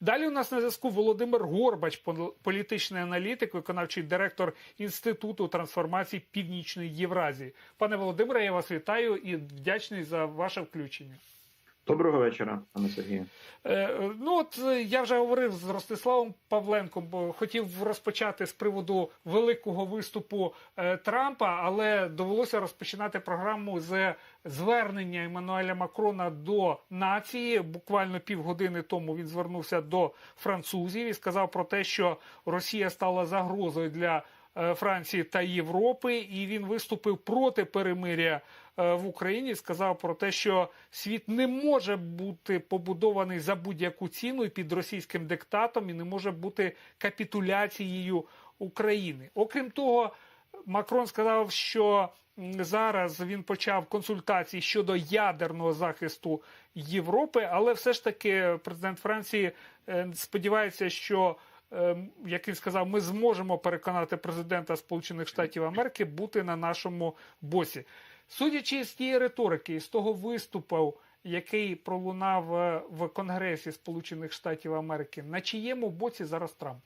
Далі у нас на зв'язку Володимир Горбач, політичний аналітик, виконавчий директор Інституту трансформації Північної Євразії. Пане Володимире, я вас вітаю і вдячний за ваше включення. Доброго вечора, пане Сергію. Е, ну от е, я вже говорив з Ростиславом Павленком, бо хотів розпочати з приводу великого виступу е, Трампа, але довелося розпочинати програму з звернення Еммануеля Макрона до нації. Буквально півгодини тому він звернувся до французів і сказав про те, що Росія стала загрозою для е, Франції та Європи, і він виступив проти перемиря е, в Україні. Сказав про те, що світ не може бути побудований за будь-яку ціну і під російським диктатом, і не може бути капітуляцією України. Окрім того, Макрон сказав, що зараз він почав консультації щодо ядерного захисту Європи, але все ж таки президент Франції е, сподівається, що е, як він сказав, ми зможемо переконати президента Сполучених Штатів Америки бути на нашому боці. Судячи з тієї риторики, і з того виступу, який пролунав е, в Конгресі Сполучених Штатів Америки, на чиєму боці зараз Трамп?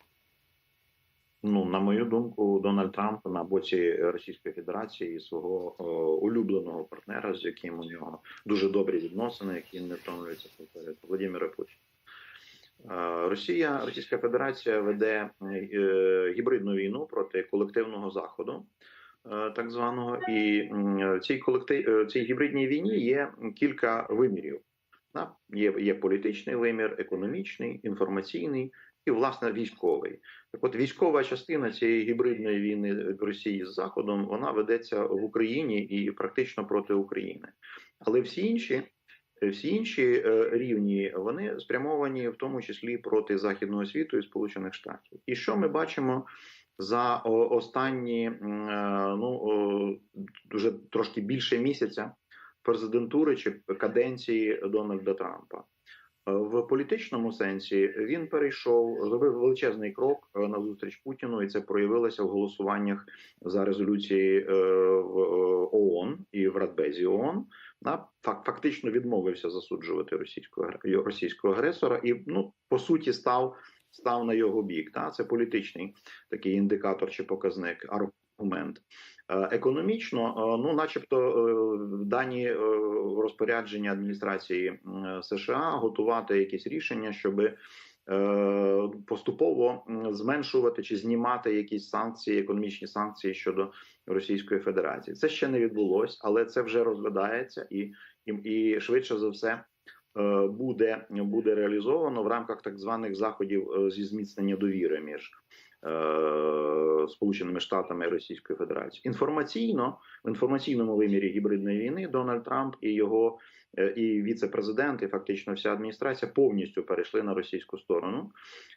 Ну, на мою думку, Дональд Трамп на боці Російської Федерації і свого е, улюбленого партнера, з яким у нього дуже добрі відносини, які не втомлюються повторювати, Володимира Путіна. Е, Росія, Російська Федерація веде е, гібридну війну проти колективного заходу, так званого, і цій колектив цій гібридній війні є кілька вимірів. Є, є політичний вимір, економічний, інформаційний і власне військовий. Так, от військова частина цієї гібридної війни Росії з Заходом вона ведеться в Україні і практично проти України. Але всі інші, всі інші е, рівні вони спрямовані в тому числі проти західного світу і Сполучених Штатів. І що ми бачимо за останні е, ну дуже трошки більше місяця президентури чи каденції Дональда Трампа? В політичному сенсі він перейшов, зробив величезний крок е, на зустріч Путіну, і це проявилося в голосуваннях за резолюції е, в е, ООН і в Радбезі ООН. Фактично відмовився засуджувати російського російського агресора, і ну по суті став став на його бік. Та це політичний такий індикатор чи показник аргумент. Е, Економічно, е, ну, начебто, е, дані розпорядження адміністрації США готувати якісь рішення, щоб поступово зменшувати чи знімати якісь санкції, економічні санкції щодо Російської Федерації. Це ще не відбулось, але це вже розглядається і, і, і швидше за все. Буде буде реалізовано в рамках так званих заходів зі зміцнення довіри між Сполученими Штатами і Російською Федерацією. Інформаційно в інформаційному вимірі гібридної війни Дональд Трамп і його е, і віце-президент, і фактично вся адміністрація повністю перейшли на російську сторону.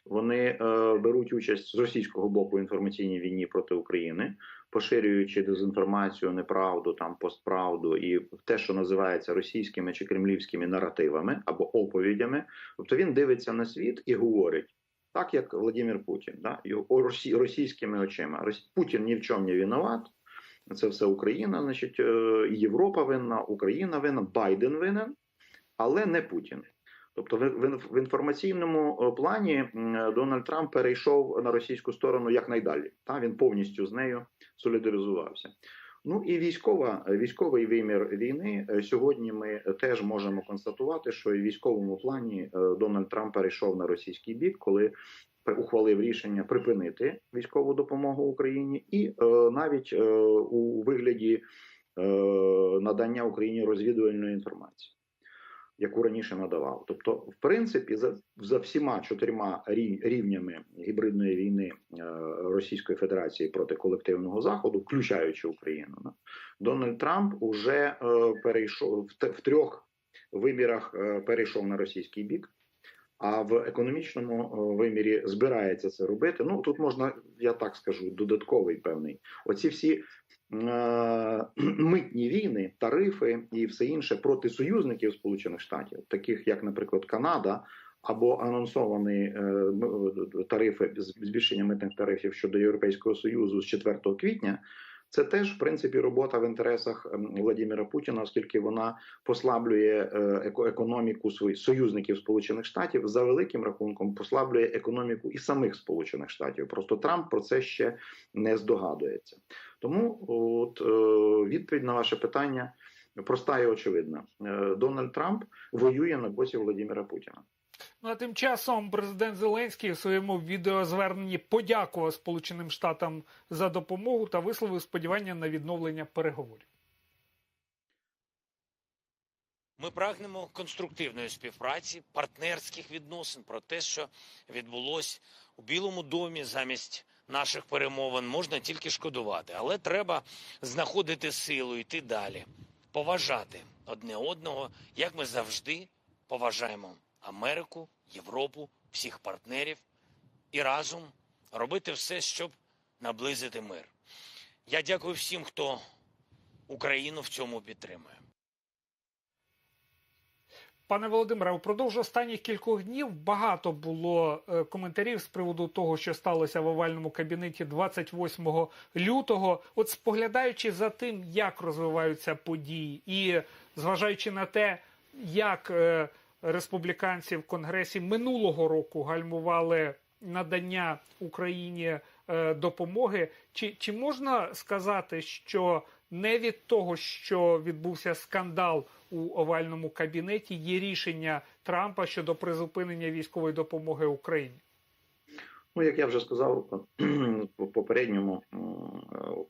Вони е, беруть участь з російського боку в інформаційній війні проти України, поширюючи дезінформацію, неправду, там постправду і те, що називається російськими чи кремлівськими наративами або оповідями. Тобто він дивиться на світ і говорить. Так як Владимир Путін, да, його російськими очима. Путін ні в чому не винуват. Це все Україна, значить, е, Європа винна, Україна винна, Байден винен, але не Путін. Тобто, в інформаційному е, плані Дональд Трамп перейшов на російську сторону якнайдалі. Та він повністю з нею солідаризувався. Ну і військова військовий вимір війни е, сьогодні. Ми теж можемо констатувати, що і в військовому плані е, Дональд Трамп перейшов на російський бік, коли ухвалив рішення припинити військову допомогу Україні, і е, навіть е, у вигляді е, надання Україні розвідувальної інформації. Яку раніше надавав, тобто, в принципі, за, за всіма чотирма рівнями гібридної війни е, Російської Федерації проти колективного заходу, включаючи Україну, Дональд Трамп уже е, перейшов в, трьох вимірах е, перейшов на російський бік. А в економічному вимірі збирається це робити. Ну тут можна, я так скажу, додатковий певний. Оці всі митні війни, тарифи і все інше проти союзників Сполучених Штатів, таких як, наприклад, Канада, або анонсовані е, тарифи збільшення митних тарифів щодо Європейського союзу з 4 квітня. Це теж в принципі робота в інтересах Владимира Путіна, оскільки вона послаблює е, еко- економіку своїх союзників Сполучених Штатів за великим рахунком, послаблює економіку і самих Сполучених Штатів. Просто Трамп про це ще не здогадується. Тому от е, відповідь на ваше питання проста і очевидна. Е, Дональд Трамп воює на боці Владимира Путіна. Ну а тим часом президент Зеленський у своєму відеозверненні подякував Сполученим Штатам за допомогу та висловив сподівання на відновлення переговорів. Ми прагнемо конструктивної співпраці, партнерських відносин про те, що відбулось у Білому домі замість наших перемовин, можна тільки шкодувати, але треба знаходити силу, йти далі, поважати одне одного, як ми завжди поважаємо Америку, Європу, всіх партнерів і разом робити все, щоб наблизити мир. Я дякую всім, хто Україну в цьому підтримує. Пане Володимире, упродовж останніх кількох днів багато було е, коментарів з приводу того, що сталося в овальному кабінеті 28 лютого. От споглядаючи за тим, як розвиваються події, і зважаючи на те, як е, республіканці в конгресі минулого року гальмували надання Україні е, допомоги, чи, чи можна сказати, що не від того, що відбувся скандал у овальному кабінеті, є рішення Трампа щодо призупинення військової допомоги Україні? Ну, як я вже сказав по попередньому е,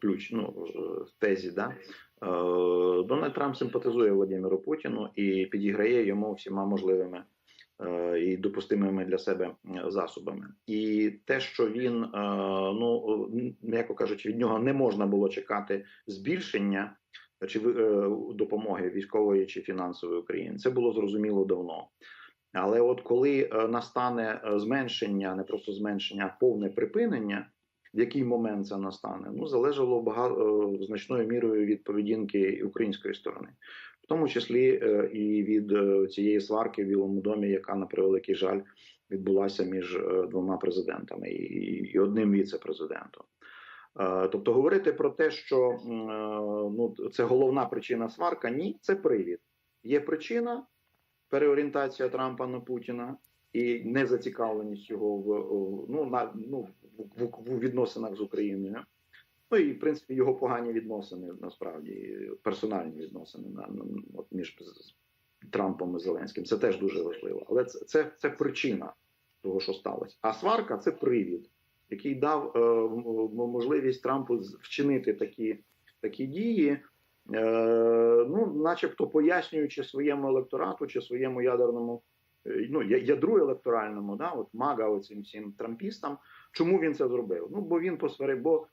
ключ, ну, е, тезі, да, е, Дональд Трамп симпатизує Владимиру Путіну і підіграє йому всіма можливими і допустимими для себе е, засобами. І те, що він, е, ну е, м'яко кажучи, від нього не можна було чекати збільшення чи е, допомоги військової чи фінансової Україні, це було зрозуміло давно. Але от коли е, настане е, зменшення, не просто зменшення, а повне припинення, в який момент це настане, ну залежало багато е, значною мірою від поведінки української сторони, тому числі е, і від е, цієї сварки в Білому домі, яка на превеликий жаль відбулася між е, двома президентами і, одним віце-президентом. Тобто говорити про те, що ну це головна причина сварка, ні, це привід. Є причина переорієнтація Трампа на Путіна і незацікавленість його в ну на ну в, в, в відносинах з Україною. Ну і в принципі його погані відносини насправді персональні відносини на, на от між Трампом і Зеленським. Це теж дуже важливо. Але це, це, це причина того, що сталося. А сварка це привід, який дав е, можливість Трампу вчинити такі, такі дії. Е, ну, начебто пояснюючи своєму електорату чи своєму ядерному е, ну, ядру електоральному, да, от мага оцим всім трампістам, чому він це зробив? Ну, бо він посварив, бо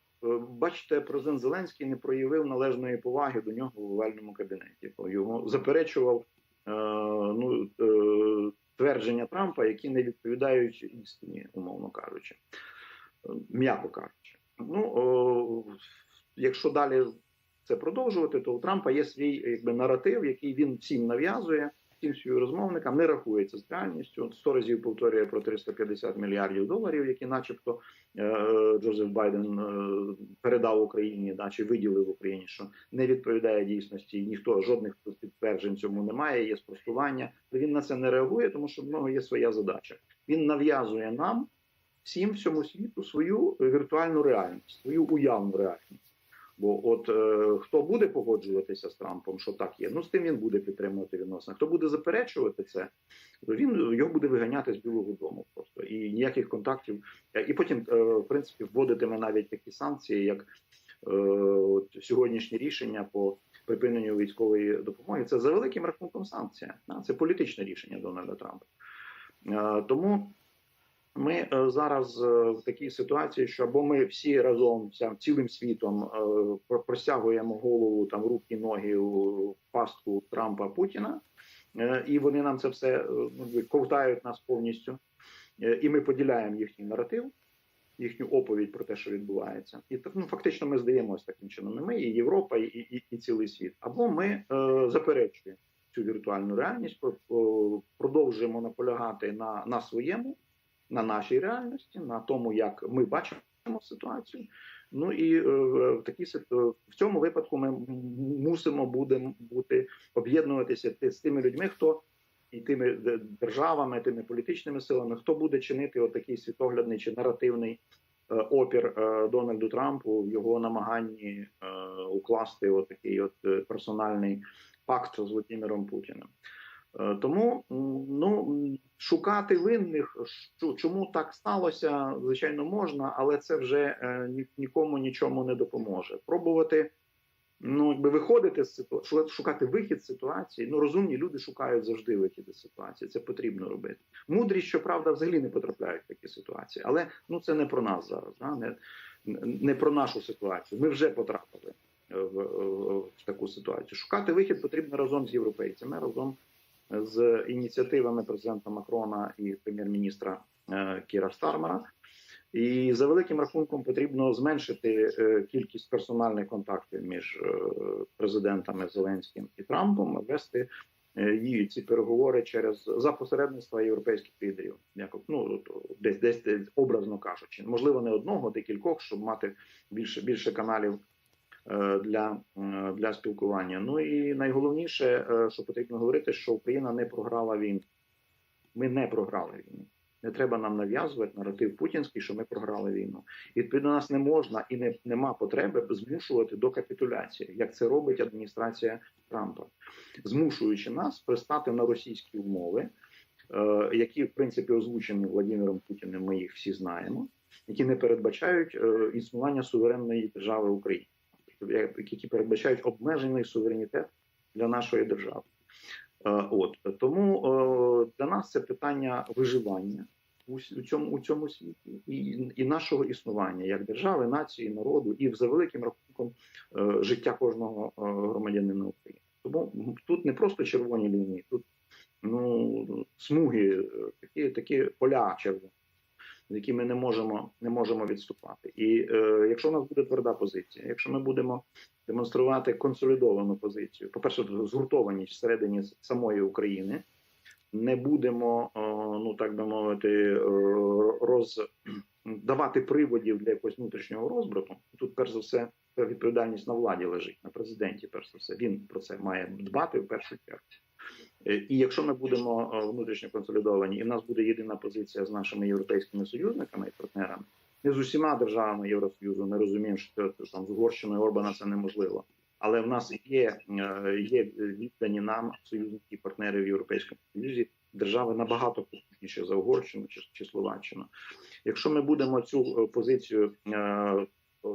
бачите, президент Зеленський не проявив належної поваги до нього в овальному кабінеті. Його заперечував е, ну, е, твердження Трампа, які не відповідають істині, умовно кажучи, Е, м'яко кажучи. Ну, о, якщо далі це продовжувати, то у Трампа є свій якби наратив, який він всім нав'язує, всім своїм розмовникам, не рахується з реальністю. Сто разів повторює про 350 мільярдів доларів, які, начебто, е, Джозеф Байден е, передав Україні, да, чи виділив Україні, що не відповідає дійсності. Ніхто жодних підтверджень цьому немає. Є спростування. Він на це не реагує, тому що в нього є своя задача. Він нав'язує нам всім всьому світу свою віртуальну реальність, свою уявну реальність. Бо от е, хто буде погоджуватися з Трампом, що так є, ну з тим він буде підтримувати відносини. Хто буде заперечувати це, то він його буде виганяти з Білого Дому просто і ніяких контактів. І потім, е, в принципі, вводитиме навіть такі санкції, як е, от, сьогоднішнє рішення по припиненню військової допомоги. Це за великим рахунком санкція. Це політичне рішення Дональда Трампа. Е, тому ми е, зараз е, в такій ситуації, що або ми всі разом цілим світом е, про- простягуємо голову там руки, ноги у пастку Трампа Путіна, і вони нам це все ну, ковтають нас повністю, і ми поділяємо їхній наратив, їхню оповідь про те, що відбувається, і ну фактично ми здаємося таким чином. Ми, і Європа, і, і, і цілий світ. Або ми е, заперечуємо цю віртуальну реальність, про- про- продовжуємо наполягати на, на своєму на нашій реальності, на тому, як ми бачимо ситуацію. Ну і е, в такій в цьому випадку ми мусимо будемо бути об'єднуватися з тими людьми, хто і тими державами, тими політичними силами, хто буде чинити отакий світоглядний чи наративний е, опір е, Дональду Трампу в його намаганні е, укласти отакий от е, персональний пакт з Володимиром Путіним. Е, Тому ну шукати винних, чому так сталося, звичайно, можна, але це вже е, нікому нічому не допоможе. Пробувати ну якби виходити з ситуації, шукати вихід з ситуації. Ну розумні люди шукають завжди вихід із ситуації. Це потрібно робити. Мудрі, щоправда, взагалі не потрапляють в такі ситуації, але ну це не про нас зараз. Да? Не, не про нашу ситуацію. Ми вже потрапили е, в, в, в таку ситуацію. Шукати вихід потрібно разом з європейцями, разом з ініціативами президента Макрона і прем'єр-міністра е, Кіра Стармера. І за великим рахунком потрібно зменшити е, кількість персональних контактів між е, президентами Зеленським і Трампом, вести її ці переговори через за посередництва європейських лідерів, як ну десь десь образно кажучи, можливо, не одного, декількох, щоб мати більше більше каналів для, е, для спілкування. Ну і найголовніше, е, що потрібно говорити, що Україна не програла війну. Ми не програли війну. Не треба нам нав'язувати наратив путінський, що ми програли війну. І відповідно нас не можна і не нема потреби змушувати до капітуляції, як це робить адміністрація Трампа, змушуючи нас пристати на російські умови, е, які в принципі озвучені Владимиром Путіним. Ми їх всі знаємо, які не передбачають е, існування суверенної держави України, які передбачають обмежений суверенітет для нашої держави. Е, От тому е, для нас це питання виживання у цьому у цьому світі і, і нашого існування як держави, нації, народу, і за великим рахунком е, життя кожного громадянина України. Тому тут не просто червоні лінії, тут ну смуги, такі такі поля червоні, з які ми не можемо не можемо відступати. І е, якщо у нас буде тверда позиція, якщо ми будемо демонструвати консолідовану позицію. По перше, згуртованість всередині самої України. Не будемо, о, ну так би мовити, роз давати приводів для якогось внутрішнього розбрату. Тут, перш за все, відповідальність на владі лежить на президенті. Перш за все, він про це має дбати в першу чергу. Е, І якщо ми будемо внутрішньо консолідовані, і в нас буде єдина позиція з нашими європейськими союзниками і партнерами, не з усіма державами Євросоюзу. Ми розуміємо, що там з Угорщиною Орбана це неможливо. Але в нас є, е, є віддані нам союзники партнери в Європейському Союзі держави набагато потужніші за Угорщину чи, чи Словаччину. Якщо ми будемо цю е, позицію е,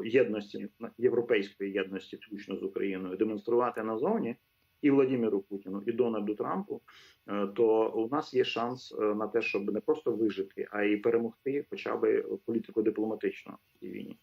єдності європейської єдності, включно з Україною, демонструвати назовні і Владимиру Путіну, і Дональду Трампу, е, то у нас є шанс е, на те, щоб не просто вижити, а й перемогти, хоча б політико-дипломатично в цій війні.